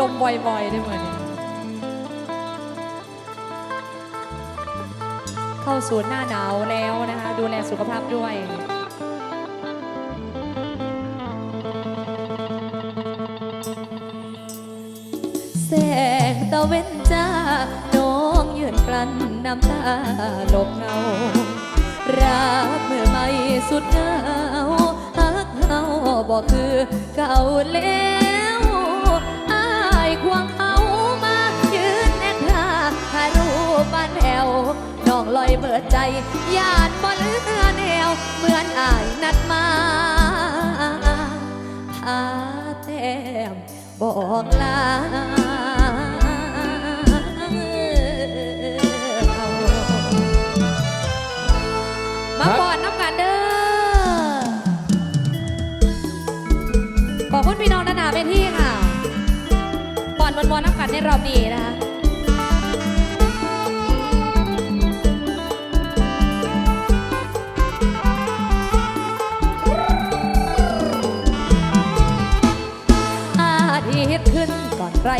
ลมบ่อยๆได้ไหมเข้าสู่หน้าหนาวแล้วนะคะ ดูแลสุขภาพด้วยแสงตะเวนจ้า น้องยืนกลั้นน้ำตาหลบเงา รับเมื่อไม่สุดเงา บอกคือเก่าแล้วอายควงเขามายืนแน่นหาถ่ายรูปบ้านแถวน้องลอยเบิดใจยานบ่เลือแนว เหมือนอายนัดมาพาแต้มบอกลามาบอก รอบนี้นะคะอาทิตย์ขึ้นก่อนใคร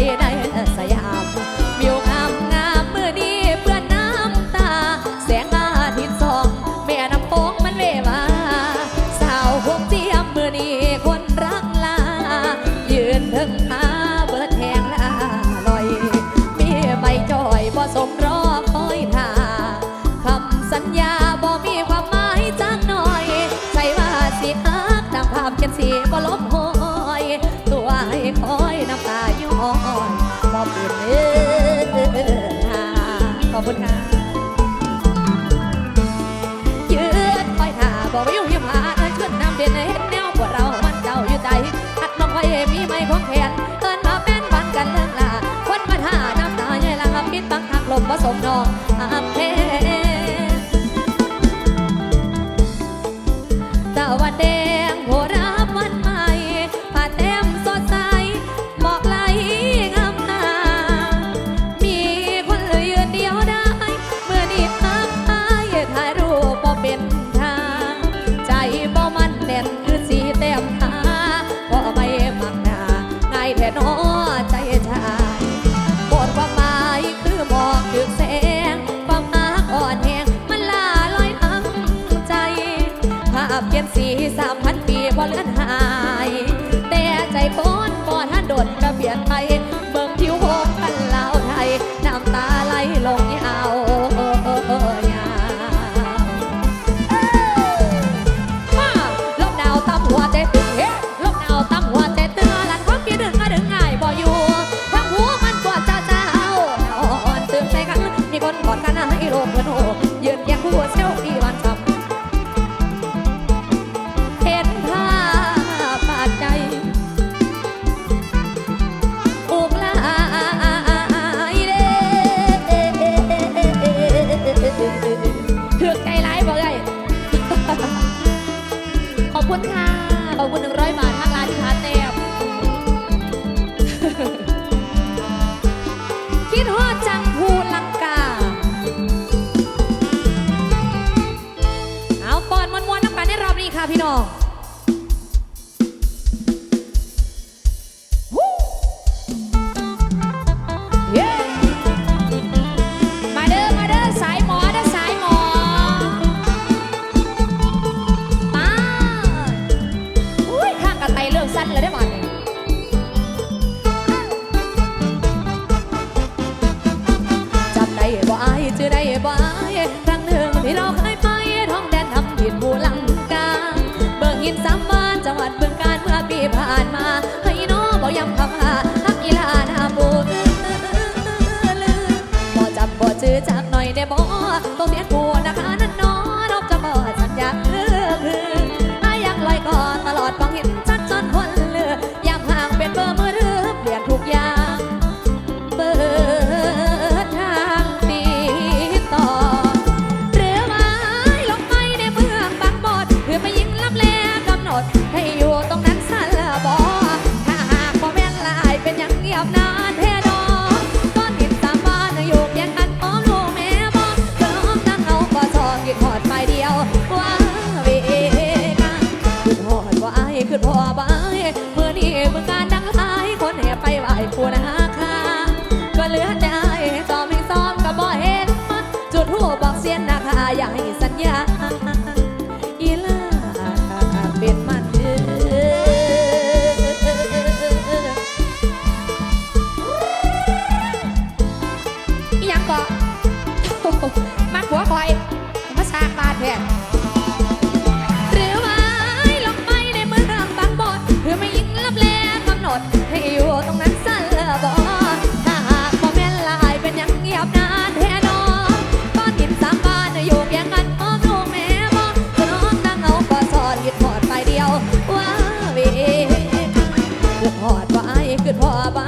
คือพ่อบ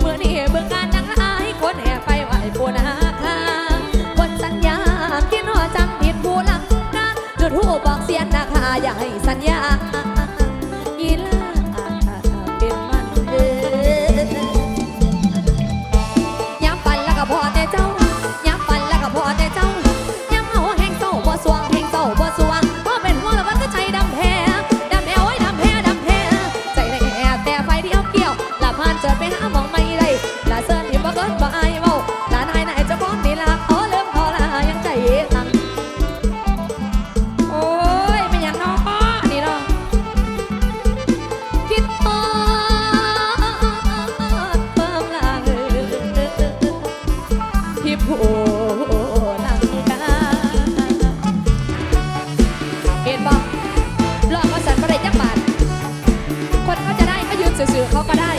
เมื่อนี้เบิ่งงานดังหลายคนแอบไปไหวปวนาคางคนสัญญากินหอจังผิดผู้หลังกาจุดหูบอกเสียนนาคาอย่าให้สัญญา คนเขาจะได้เขายืนเสือเขาก็ได้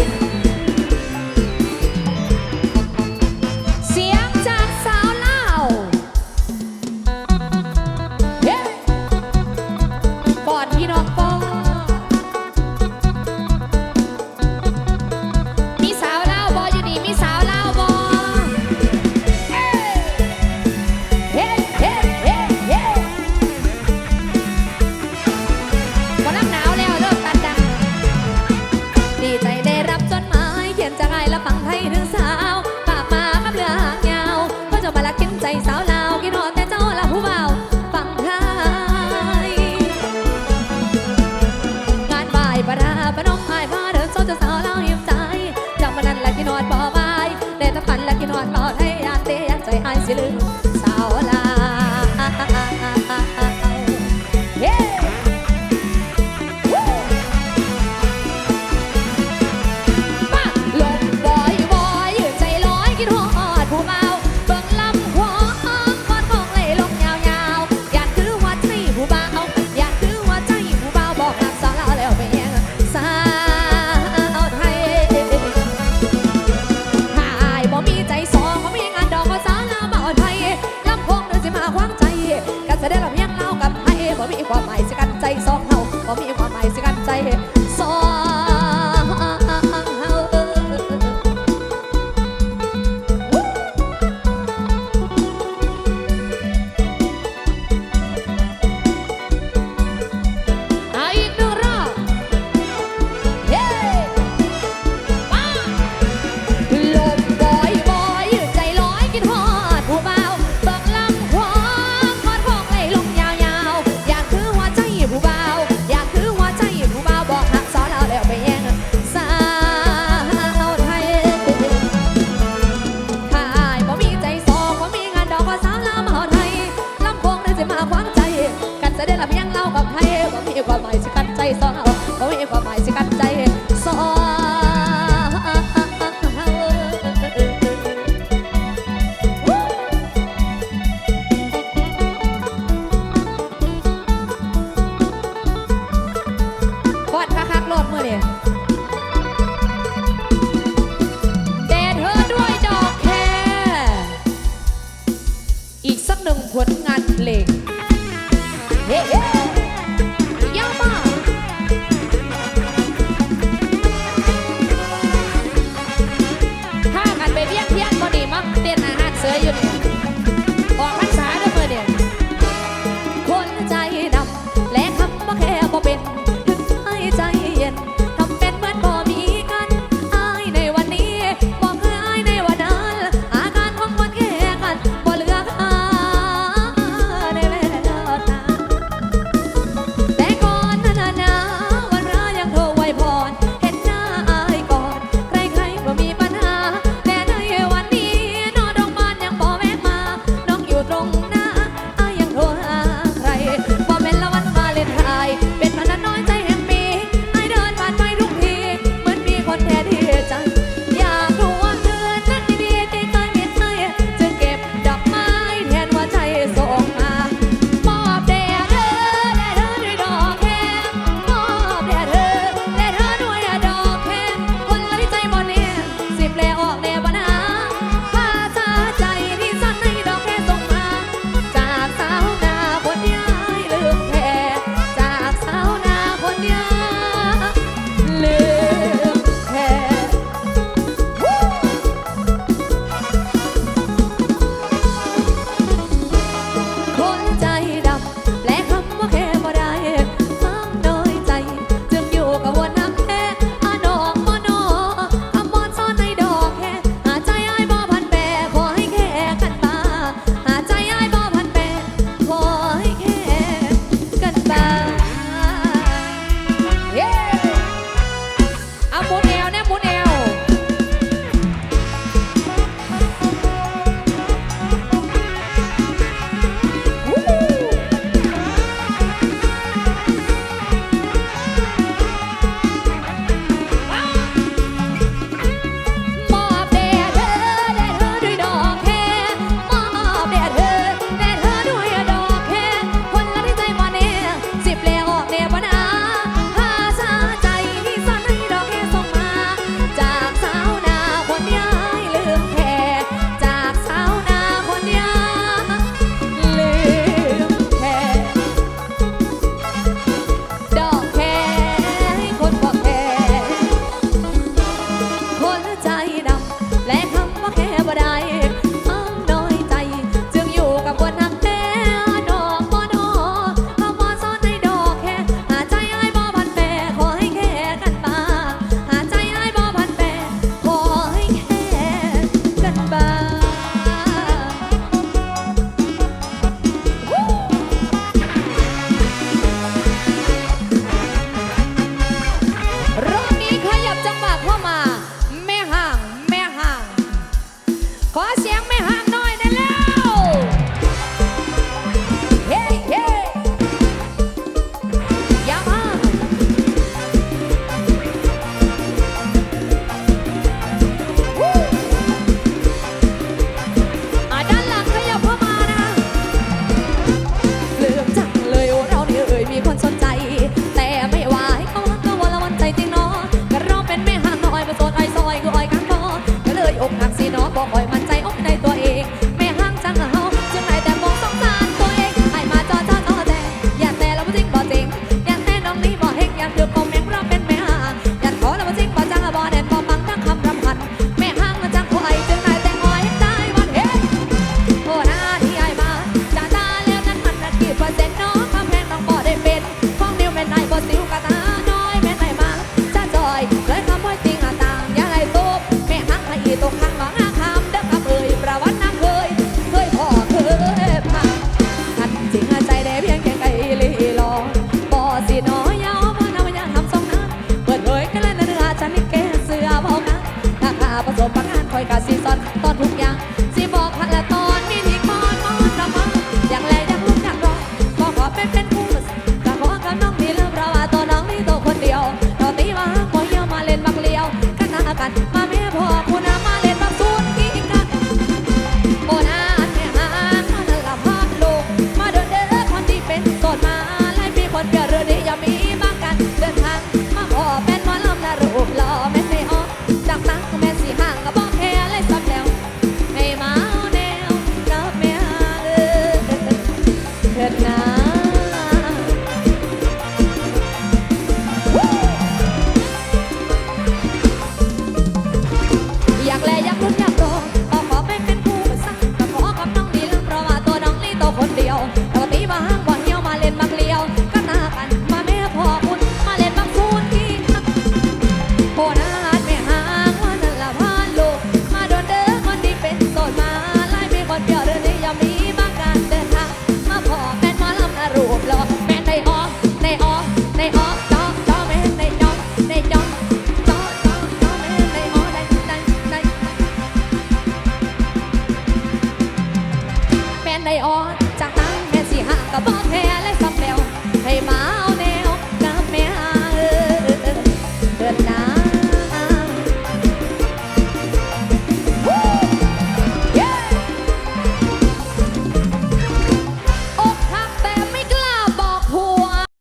ใส่ซอกเฮาบ่มีความหมายสิ